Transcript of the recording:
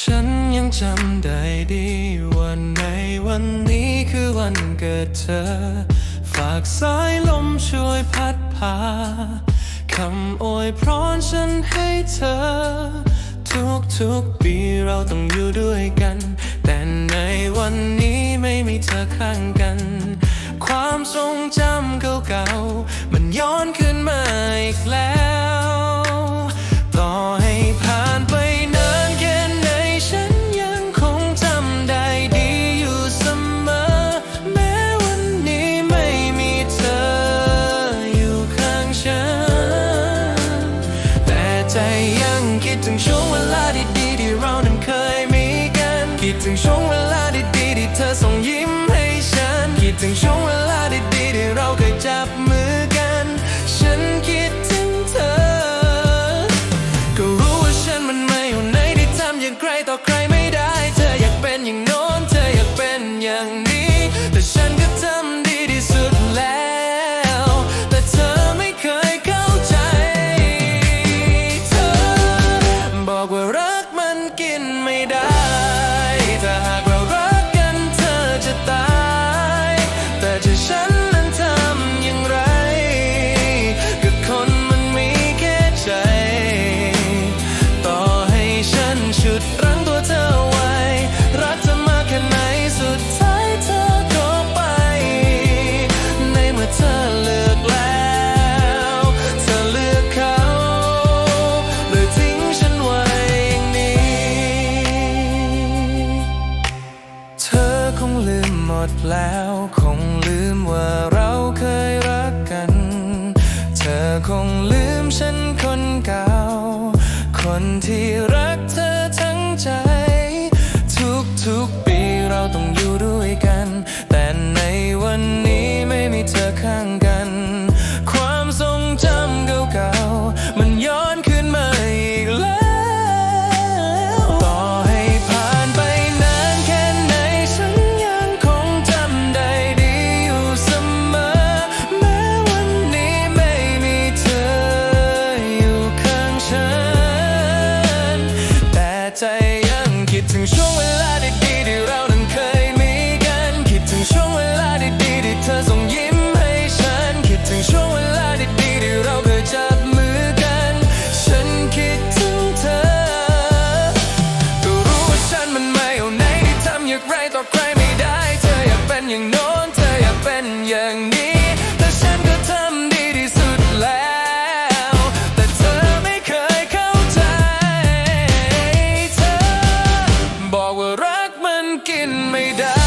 ฉันยังจำได้ดีวันในวันนี้คือวันเกิดเธอ ฝากสายลมช่วยพัดพาคำอวยพรฉันให้เธอ ทุกทุกปีเราต้องอยู่ด้วยกัน แต่ในวันนี้ไม่มีเธอข้างกัน ความทรงจำเก่าๆมันย้อนขึ้นมาอีกแล้ว คิดถึ จะฉันนั้นทำอย่างไรก็คนมันมีแค่ใจ ต่อให้ฉันชุดรั้งตัวเธอไว้ รักเธอมากแค่ไหนสุดท้ายเธอก็ไป ในเมื่อเธอเลือกแล้ว เธอเลือกเขาเลยทิ้งฉันไว้อย่างนี้ เธอคงลืมหมดแล้ว ธอคงลืมฉันคนเก่า คนที่รักเธอทั้งใจ ทุกทุกๆปีเราต้องอยู่ด้วยกัน แต่ในวันนี้ ดถึงช่วงเวลาดีๆที่เรานั้นเคยมีกัน คิดถึงช่วงเวลาดีๆที่เธอส่งยิ้มให้ฉัน คิดถึงช่วงเวลาดีๆที่เราเคยจับมือกัน ฉันคิดถึงเธอ ก็รู้ว่าฉันมันไม่เอาไหนที่ทำอย่างไรต่อใคร looking made up.